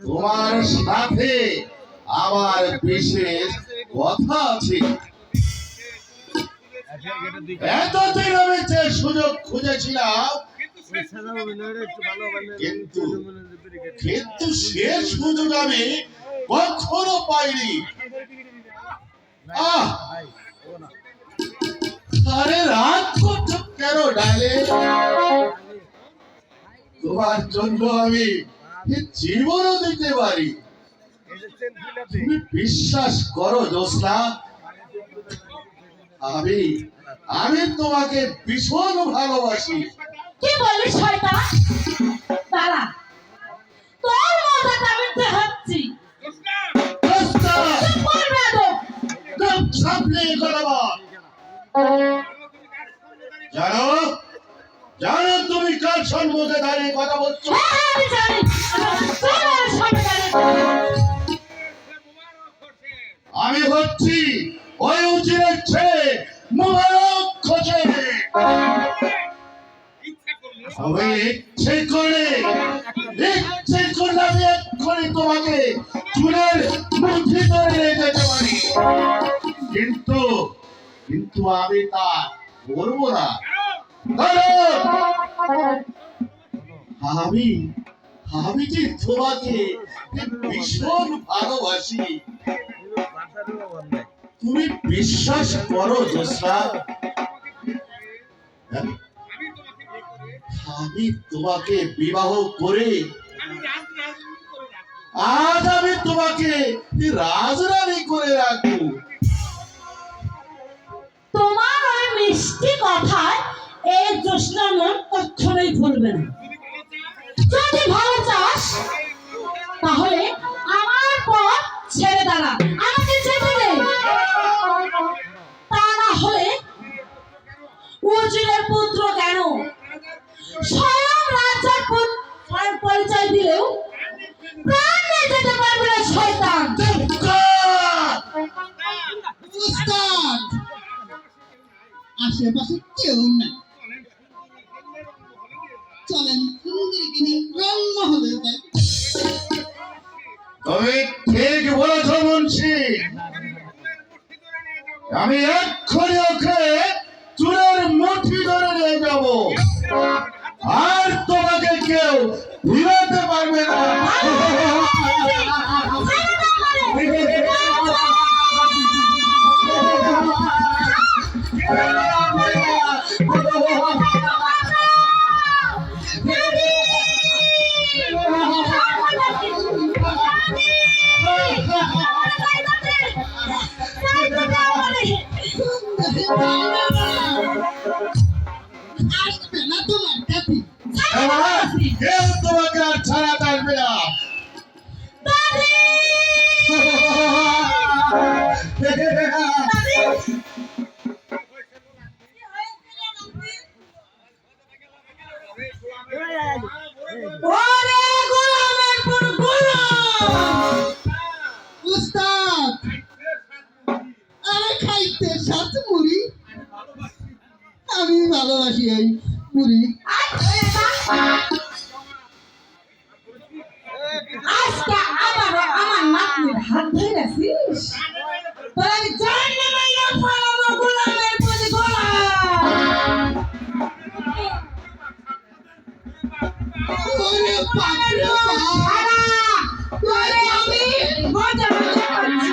তোমার সাথে আমার বিশেষ কথা আছে। এতদিন আমি যে সুযোগ খুঁজেছিলাম কিন্তু- কিন্তু সে সুযোগ আমি কখনো পাইনি। আহ! আরে রাত করছ কেন ডালে তোমার জন্য আমি। জীবনও দিতে পারি। তুমি বিশ্বাস করো জোসনা আমি আমি তোমাকে ভীষণ ভালোবাসি। কি বললি শয়তান? দাঁড়া। দাঁড়িয়ে কথা বলছো। হ্যাঁ, হ্যাঁ, আমি হচ্ছি ওই উচিরের ছেলে মুবারক খোঁজে। তবে ইচ্ছে করে ইচ্ছে করলে আমি এক্ষুনি তোমাকে চুলের মুঠি ধরে নিয়ে যেতে পারি। কিন্তু কিন্তু আমি তা করব না। কারণ আমি আমি যে তোমাকে ভীষণ ভালোবাসি, তুমি বিশ্বাস করো? আমি তোমাকে বিবাহ করে, আজ আমি তোমাকে রাজরানী করে রাখব তোমার ওই মিষ্টি কথায় এই জোসনার মন কখনোই ভুলবে না। যদি ভালো চাস, তাহলে আমার পর ছেড়ে দাঁড়া। আমাকে যেতে তা না হলে উজিরের পুত্র কেন? স্বয়ং রাজার পরিচয় দিলেও প্রাণ যেতে পারবে না শয়তান। আশেপাশে কেউ নাই। সুন্দরীকে নিয়ে রংমহলে যাই তুমি ঠিক বলেছ বলছি আমি এক্ষুনি ওকে চুলের মুঠি ধরে নিয়ে যাব। আর তোমাকে কেউ ভিড়াতে পারবে না। আসবে না তোমার কাছে কেউ তোমাকে আর ছাড়া থাকবে না উস্তাদ আরে, খাইতে সাত মুড়ি। আমি ভালোবাসি এই মুড়ি আজকে আবার আমার নাতনির হাত ধরেছিস তোর আমি জানি না মাইয়া ফালানো গোলামের প্রতি গোলাম। ওরে বাপরে বাপ। তোরে আমি মজা মজা করছি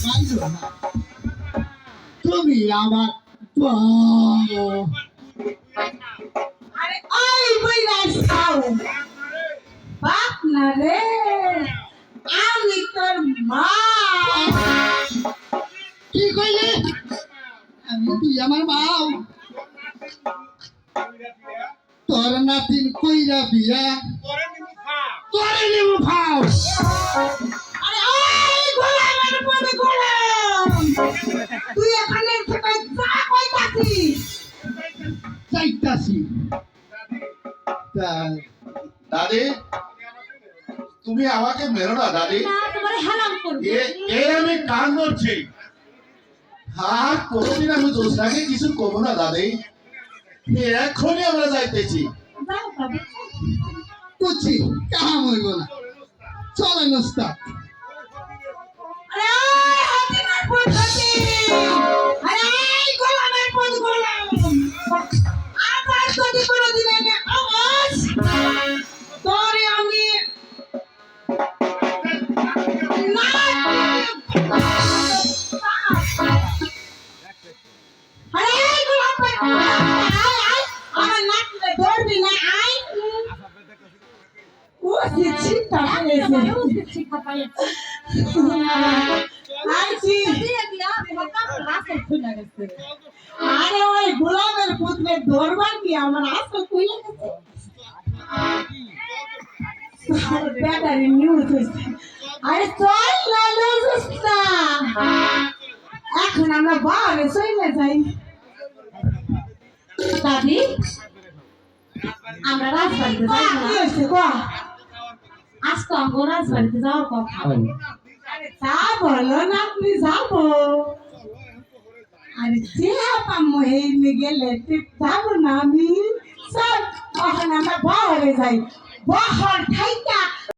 বাইরো না তুমি আমার ওই বইরা খাও বাপ না রে আমি তোর মা কি কইলে আমি তুই আমার মাও তোর নাতিন কইরা বিয়া। তোরে নিমু খাও। আরে ওই চাইতাছি। দাদি তুমি আমাকে মেরো না দাদি। এ আমি কান ধরছি। আর কোনদিন আমি জোসনাকে কিছু কব না দাদি। এক্ষুনি আমরা যাইতেছি। করছি কাম হইব না। চলেন ওস্তাদ। ও, সে চিন্তা পেয়েছে। আইছি। আরে ওই গোলামের পুত্রের ধরবার কি আমার আসল কইলে গেছে? ব্যাটারি নিউজ হয়েছে। আরে চল লালু সুস্তা এখন আমরা বাড়ি চলে যাই। দাদি আমরা রাজবাড়িতে যাই গো আজ তো আমরা রাজবাড়িতে যাওয়ার কথা। তা বলো না আপনি যাব। আরে পাম্মু এই গেলে যাব না আমি। সব তখন আমরা বহরে যাই। বহর ঠাইটা